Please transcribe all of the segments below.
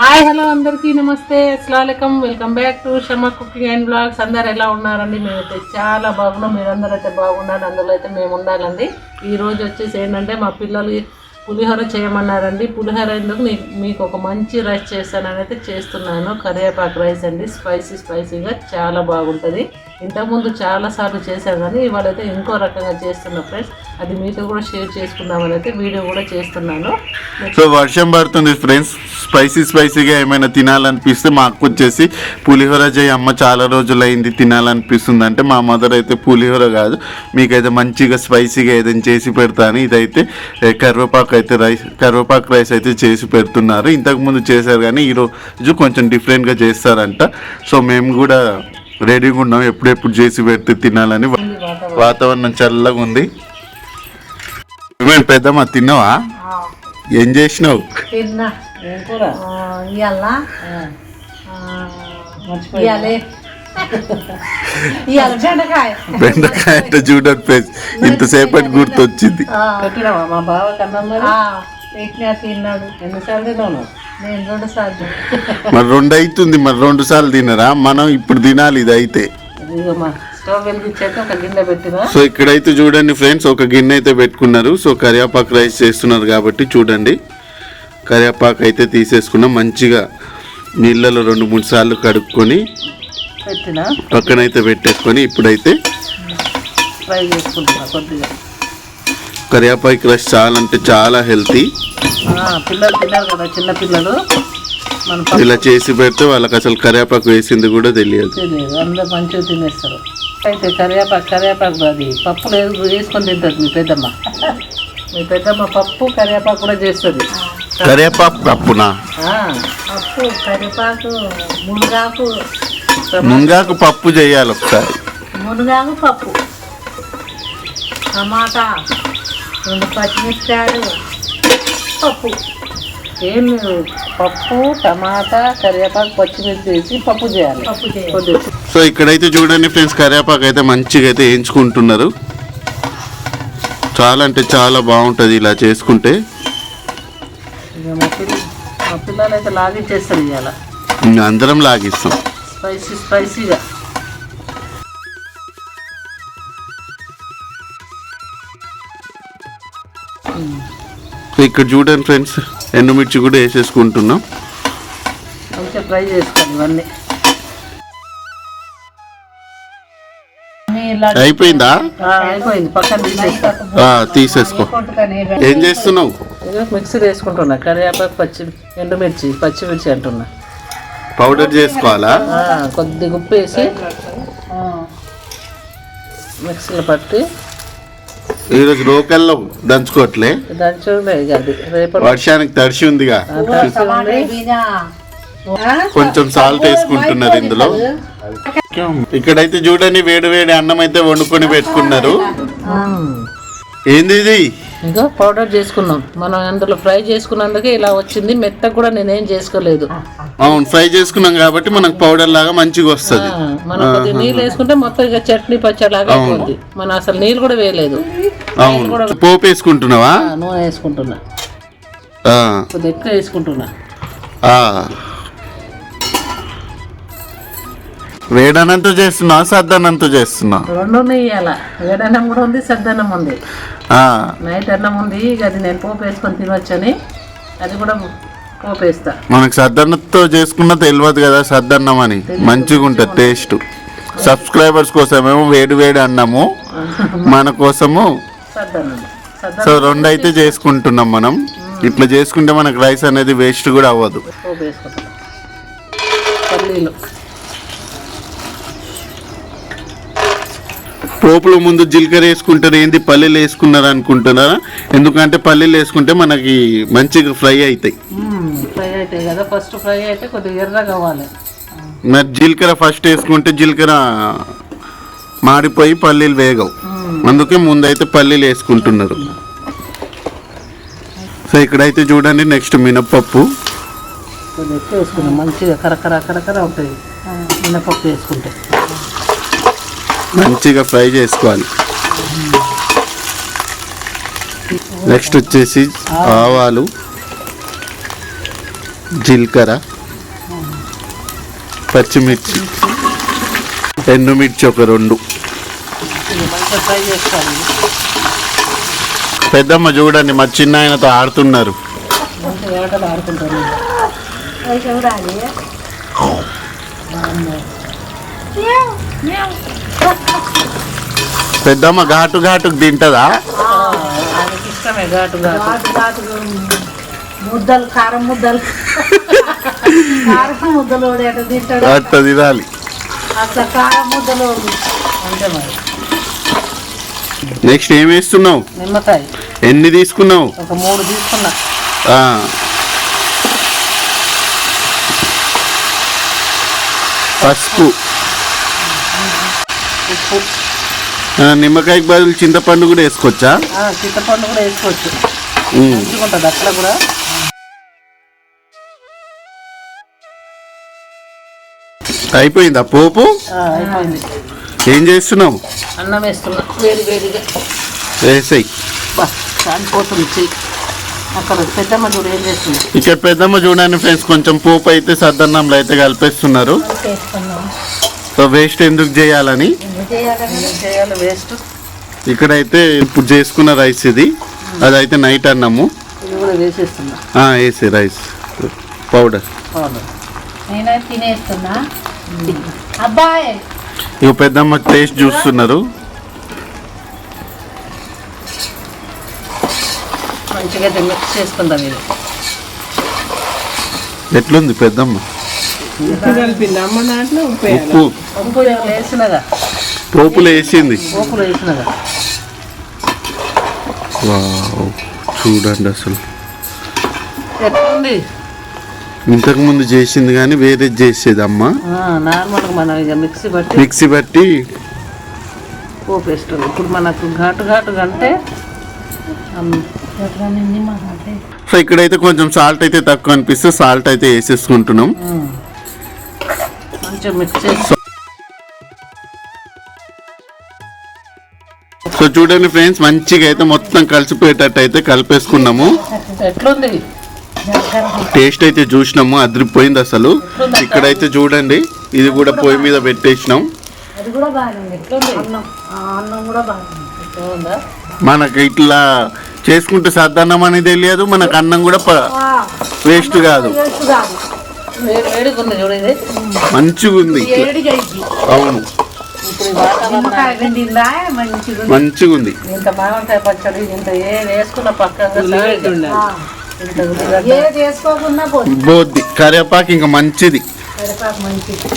Hi hello అందరికీ నమస్తే అస్సలం welcome back to Shama cooking and blogs అందరు ఎలా ఉన్నారండి? మేమైతే చాలా బాగున్నాం మీరందరూ అయితే బాగున్నారు అందులో అయితే మేము ఉండాలండి. ఈరోజు వచ్చేసి ఏంటంటే మా పిల్లలు పులిహోర చేయమన్నారండి. పులిహోర ఎందుకు? మీకు ఒక మంచి రైస్ చేస్తానని అయితే చేస్తున్నాను. కరివేపాకు రైస్ అండి స్పైసీ స్పైసీగా చాలా బాగుంటుంది. ఇంతకుముందు చాలా సార్లు చేశాను కానీ ఇవాళ అయితే ఇంకో రకంగా చేస్తున్నా ఫ్రెండ్స్. అది మీతో కూడా షేర్ చేసుకుందామని అయితే వీడియో కూడా చేస్తున్నాను. సో వర్షం పడుతుంది ఫ్రెండ్స్. స్పైసీ స్పైసీగా ఏమైనా తినాలనిపిస్తే మా అక్క వచ్చేసి పులిహోర చేయి. అమ్మ చాలా రోజులైంది తినాలనిపిస్తుంది అంటే మా మదర్ అయితే పులిహోర కాదు. మీకైతే మంచిగా స్పైసీగా ఏదైనా చేసి పెడతాను. ఇదైతే కరివేపాకు అయితే రైస్ కరివేపాకు రైస్ అయితే చేసి పెడుతున్నారు. ఇంతకుముందు చేశారు కానీ ఈరోజు కొంచెం డిఫరెంట్గా చేస్తారంట. సో మేము కూడా రెడీగా ఉన్నాం. ఎప్పుడెప్పుడు చేసి పెడితే తినాలని వాతావరణం చల్లగా ఉంది. ఏమైనా పెద్దమ్మ తిన్నావా? ఏం చేసినావు? బెండకాయ. అంటే చూడని పేజ్ ఇంతసేపటి గుర్తొచ్చింది. పెట్టినావా మా బావ కన్నా తిన్నాడు. ఎన్నిసార్లు మరి రెండు అవుతుంది మరి రెండు సార్లు తినరా? మనం ఇప్పుడు తినాలి ఇది అయితే సో ఇక్కడైతే చూడండి ఫ్రెండ్స్ ఒక గిన్నె అయితే పెట్టుకున్నారు. సో కరివేపాకు రైస్ చేస్తున్నారు కాబట్టి చూడండి. కరివేపాకు అయితే తీసేసుకున్నాం. మంచిగా నీళ్ళలో రెండు మూడు సార్లు కడుక్కొని పక్కనైతే పెట్టేసుకొని ఇప్పుడైతే ఫ్రై చేసుకుంటున్నా కొద్దిగా. కరివేపాకు రైస్ చాలా అంటే చాలా హెల్తీ పిల్లలు తిన్నారు కదా చిన్న పిల్లలు. మన ఇలా చేసి పెడితే వాళ్ళకి అసలు కరివేపాకు వేసింది కూడా తెలియదు. తెలియదు అందరు మంచిగా తినేస్తారు. అయితే కరివేపాకు కరివేపాకు అది పప్పులు వేసు- వేసుకొని తింటుంది మీ పెద్దమ్మ. మీ పెద్దమ్మ పప్పు కరివేపాకు కూడా చేస్తుంది. కరివేపాకు పప్పునా? పప్పు కరివేపాకు మునగాకు మునగాకు పప్పు చేయాలి ఒకసారి. మునగాకు పప్పు. టమాటా. రెండు పచ్చిమిరపకాయలు పప్పు. ఏం పప్పు టమాటా కరివేపాకు పచ్చిమిర్చి వేసి పప్పు చేయాలి. పప్పు చేయాలి. సో ఇక్కడైతే చూడండి ఫ్రెండ్స్ కరివేపాకు అయితే మంచిగా అయితే వేయించుకుంటున్నారు. చాలా అంటే చాలా బాగుంటుంది ఇలా చేసుకుంటే. మా పిల్ల మా పిల్లలు అయితే లాగించేస్తారు ఇవాళ అందరం లాగిస్తాం. స్పైసీ స్పైసీగా. ఇక్కడ చూడండి ఫ్రెండ్స్ ఎండుమిర్చి కూడా వేసేసుకుంటున్నాం. మంచిగా ఫ్రై చేసుకోండి ఇవన్నీ. అయిపోయిందా? అయిపోయింది. పక్కన తీసేసుకో. కొట్టుకొని ఏం చేస్తున్నావు? మిక్సీ వేసుకుంటున్నా. కరివేపాకు పచ్చి ఎండుమిర్చి పచ్చిమిర్చి అంటున్నా. పౌడర్ చేసుకోవాలా? కొద్దిగా ఉప్పు వేసి మిక్సీలో పట్టి ఈరోజు రోకల్లో దంచుకోవట్లే. వర్షానికి తడిసి ఉందిగా. కొంచెం సాల్ట్ వేసుకుంటున్నారు ఇందులో. ఇక్కడైతే చూడండి వేడి వేడి అన్నం అయితే వండుకొని పెట్టుకున్నారు. ఏంది ఇది? ఇంకా పౌడర్ చేసుకున్నాం. మనం అందులో ఫ్రై చేసుకున్నందుకే ఇలా వచ్చింది. మెత్తగా కూడా నేనేం చేసుకోలేదు. అవును ఫ్రై చేసుకున్నాం కాబట్టి మనకు పౌడర్ లాగా మంచిగా వస్తుంది. మనం కొద్దిగా నీళ్ళు వేసుకుంటే మొత్తం ఇక చట్నీ పచ్చలాగా అయిపోద్ది. మనం అసలు నీళ్ళు కూడా వేయలేదు. అవును. పోపు వేసుకుంటున్నావా? ఆ, నూనె వేసుకుంటున్నా. ఆ, కొద్దిగా ఎక్కువ వేసుకుంటున్నా. ఆ. వేడనంతో చేస్తున్నావా సద్దనంతో చేస్తున్నావు? రెండు వేయాల వేడన్నం కూడా ఉంది సద్దన్నం ఉంది. నైట్ అన్నం ఉంది ఇక అది నేను పోపు వేసుకొని తినొచ్చని అది కూడా పోపు వేస్తా. మనకు సద్దన్నంతో చేసుకున్న తెలియదు కదా సద్దన్నం అని. మంచిగా ఉంటుంది టేస్ట్ సబ్స్క్రైబర్స్ కోసమేమో వేడి వేడి అన్నము మన కోసము. సో రెండు అయితే చేసుకుంటున్నాం మనం. ఇట్లా చేసుకుంటే మనకు రైస్ అనేది వేస్ట్ కూడా అవ్వదు పోపు వేసుకుంటున్నా పల్లీలు పోపులో ముందు జీలకర్ర వేసుకుంటారు ఏంది పల్లీలు వేసుకున్నారు అనుకుంటున్నారా? ఎందుకంటే పల్లీలు వేసుకుంటే మనకి మంచిగా ఫ్రై అవుతాయి. ఫ్రై అవుతాయి కదా. ఫస్ట్ ఫ్రై అయితే కొద్దిగా ఎర్రగా అవ్వాలి మరి జీలకర్ర ఫస్ట్ వేసుకుంటే జీలకర్ర మాడిపోయి పల్లీలు వేగవు. అందుకే ముందైతే పల్లీలు వేసుకుంటున్నారు. సో ఇక్కడైతే చూడండి నెక్స్ట్ మినప్పప్పు మంచిగా కరకర కరకర అవుతాయి. మినపప్పు వేసుకుంటే. మంచిగా ఫ్రై చేసుకోవాలి. నెక్స్ట్ వచ్చేసి ఆవాలు జీలకర్ర పచ్చిమిర్చి ఎండుమిర్చి ఒక రెండు. పెద్దమ్మ చూడండి మా చిన్న ఆయనతో ఆడుతున్నారు చూడాలి పెద్దమ్మ ఘాటు ఘాటుకు తింటదా? ముద్దలు కారం ముద్దలు. కారం ముద్దలు తింటాడు. అట్ట తినాలి. అసలు కారం ముద్దలు అంతే మరి. నెక్స్ట్ ఏం వేస్తున్నావు? నిమ్మకాయ. ఎన్ని తీసుకున్నావు? ఒక మూడు తీసుకున్నా. ఆ. పసుపు. ఉప్పు. ఆ, నిమ్మకాయకి బదులు చింతపండు కూడా వేసుకోవచ్చా? చింతపండు కూడా వేసుకోవచ్చు. ఉమ్. మంచిగా ఉంటుంది అట్లా కూడా. అయిపోయిందా పోపు? అయిపోయింది. ఏం చేస్తున్నావు? అన్నం వేస్తున్నా. వేడి వేడిగా. వేసాయి. బా కాలిపోతుంది చెయ్యి అక్కడ పెద్దమ్మ చూడు ఏం చేస్తుంది. ఇక్కడ పెద్దమ్మ చూడండి ఫ్రెండ్స్ కొంచెం పోపు అయితే సద్దన్నంలో అయితే కలిపేస్తున్నారు. సో వేస్ట్ ఎందుకు చేయాలని? ఇక్కడైతే ఇప్పుడు చేసుకున్న రైస్ ఇది. అదైతే నైట్ అన్నము. వేసి రైస్. పౌడర్. ఇక పెద్దమ్మ టేస్ట్ చూస్తున్నారు. మంచిగా చేసుకుందాం ఎట్లుంది పెద్దమ్మ? ఉప్పు ఉప్పు. వేసినగా పోపులు వేసింది. పోపులు వేసినగా వావ్, చూడండి అసలు. ఎట్లుంది? ఇంతకు ముందు చేసింది కానీ వేరే చేసేది అమ్మ. నార్మల్గా మనం ఇక మిక్సీ బట్టి మిక్సీ బట్టి పోపు వేస్తుంది ఇప్పుడు మనకు ఘాటు ఘాటుగా అంటే సో ఇక్కడైతే కొంచెం సాల్ట్ అయితే తక్కువ అనిపిస్తే సాల్ట్ అయితే వేసేసుకుంటున్నాం. మంచిగా మిక్స్ చేసి సో చూడండి ఫ్రెండ్స్ మంచిగా అయితే మొత్తం కలిసిపోయేటట్టు అయితే కలిపేసుకున్నాము. ఎట్లుంది? టేస్ట్ అయితే చూసినాము అదిరిపోయింది అసలు. ఇక్కడైతే చూడండి ఇది కూడా పొయ్యి మీద పెట్టేసినాం. అది కూడా బాగానే ఉంది. అన్నం ఆ అన్నం కూడా బాగానే ఉంది. బాగుందా మనకి ఇట్లా చేసుకుంటే సద్దన్నం అని తెలియదు మనకు అన్నం కూడా వేస్ట్ కాదు. మంచిగా ఉంది ఇట్లా. ఏడిగా ఇది అవును. ఇప్పుడు ఈ వాతావరణం నిమ్మకాయ పిండిందా మంచిగా ఉంది. మంచిగా ఉంది ఇంత మామిడికాయ పచ్చడి ఇంత ఏ వేసుకున్న పోతుంది. బోద్ది కరివేపాకు ఇంకా మంచిది. కరివేపాకు మంచిది.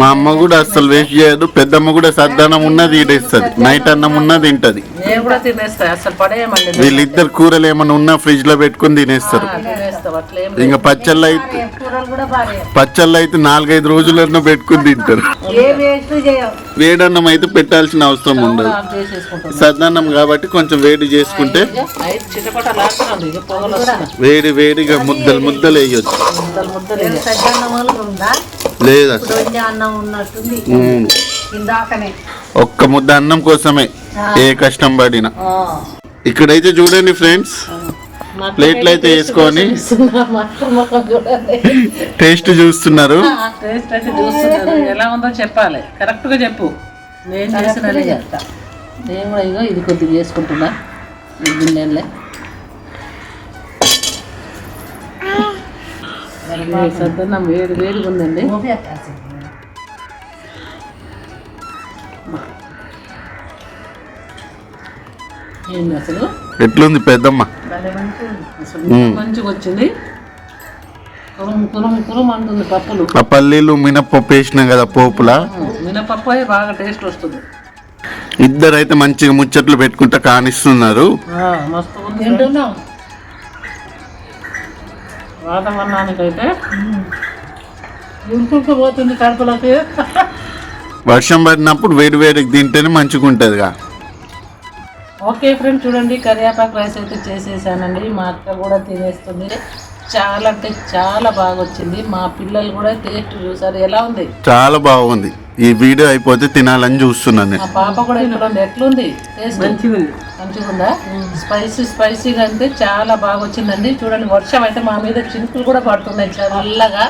మా అమ్మ కూడా అస్సలు వేస్ట్ చేయదు. పెద్దమ్మ కూడా సద్దన్నం ఉన్నది ఈడేస్తుంది నైట్ అన్నం ఉన్నది తింటది. నేను కూడా తినేస్తా. అసలు పడేయమండి. వీళ్ళిద్దరు కూరలు ఏమైనా ఉన్నా ఫ్రిడ్జ్లో పెట్టుకొని తినేస్తారు. తినేస్తాం. అట్లా ఏం ఇంకా పచ్చళ్ళు అయితే కూరలు కూడా బాగా పచ్చళ్ళు అయితే నాలుగైదు రోజులన్నా పెట్టుకొని తింటారు. ఏ వేస్ట్ చేయవు. వేడన్నం అయితే పెట్టాల్సిన అవసరం ఉండదు. సద్దన్నం కాబట్టి కొంచెం వేడి చేసుకుంటే వేడి వేడిగా ముద్దలు ముద్దలు వేయొచ్చు. లేదు? ఒక్క ముద్ద అన్నం కోసమే ఏ కష్టం పడినా. ఇక్కడైతే చూడండి ఫ్రెండ్స్ ప్లేట్లు అయితే వేసుకొని టేస్ట్ చూస్తున్నారు. టేస్ట్ అయితే చూస్తున్నారు. ఎలా ఉందో చెప్పాలి. కరెక్ట్గా చెప్పు. నేను చెప్తా. నేను కూడా ఇగో ఇది కొద్దిగా చేసుకుంటున్నా గిన్నెలే. సద్దన్నం వేడి వేడిగా ఉందండి. ఏంది అసలు? ఎట్లుంది పెద్దమ్మ? భలే మంచిగా వచ్చింది. అంటుంది పప్పులు. ఆ పల్లీలు మినప్పప్పు వేసినాం కదా పోపులా? మినపప్పు అయి బాగా టేస్ట్ వస్తుంది. ఇద్దరు అయితే మంచిగా ముచ్చట్లు పెట్టుకుంటా కానిస్తున్నారు. ఆ, మస్తు వాతావరణానికైతే ఉడుకుంటూ పోతుంది కడుపులోకి. వర్షం పడినప్పుడు వేడి వేడికి తింటేనే మంచిగా ఉంటుందిగా ఓకే ఫ్రెండ్ చూడండి కరివేపాకు రైస్ అయితే చేసేసానండి. మా అక్క కూడా తినేస్తుంది. చాలా అంటే చాలా బాగా వచ్చింది మా పిల్లలు కూడా టేస్ట్ చూసారు. ఎలా ఉంది? చాలా బాగుంది. ఈ వీడియో అయిపోతే తినాలని చూస్తున్నాను నేను. మా పాప కూడా ఉంది ఎట్లుంది? టేస్ట్ మంచిగా ఉందా స్పైసీ స్పైసీగా అంటే చాలా బాగా వచ్చిందండి చూడండి వర్షం అయితే మా మీద చినుకులు కూడా పడుతున్నాయి. చల్లగా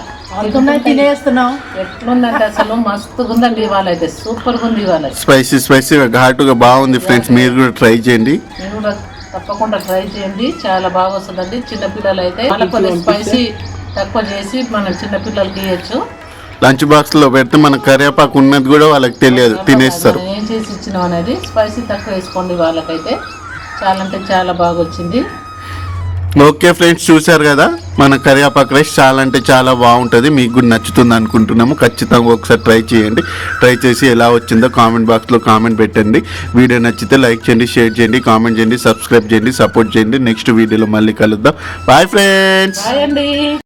తినేస్తున్నాం ఎట్లుందంటే అసలు మస్తుగా ఉందండి ఇవాళ అయితే. సూపర్గా ఉంది ఇవాళ. స్పైసీ స్పైసీగా ఘాటుగా బాగుంది ఫ్రెండ్స్ మీరు కూడా ట్రై చేయండి. మీరు కూడా తప్పకుండా ట్రై చేయండి. చాలా బాగా వస్తుందండి. చిన్నపిల్లలు అయితే వాళ్ళకి కొద్దిగా స్పైసీ తక్కువ చేసి మనం చిన్నపిల్లలకి ఇవ్వచ్చు లంచ్ బాక్స్లో పెడితే మన కరివేపాకు ఉన్నది కూడా వాళ్ళకి తెలియదు. తినేస్తారు. ఏం చేసి ఇచ్చినాం అనేది స్పైసీ తక్కువ వేసుకోండి వాళ్ళకైతే. చాలా అంటే చాలా బాగా వచ్చింది. ఓకే ఫ్రెండ్స్ చూశారు కదా? మన కరివేపాకు రైస్ చాలా అంటే చాలా బాగుంటుంది. మీకు కూడా నచ్చుతుంది అనుకుంటున్నాము. ఖచ్చితంగా ఒకసారి ట్రై చేయండి. ట్రై చేసి ఎలా వచ్చిందో కామెంట్ బాక్స్లో కామెంట్ పెట్టండి. వీడియో నచ్చితే లైక్ చేయండి షేర్ చేయండి కామెంట్ చేయండి సబ్స్క్రైబ్ చేయండి సపోర్ట్ చేయండి. నెక్స్ట్ వీడియోలో మళ్ళీ కలుద్దాం. Bye friends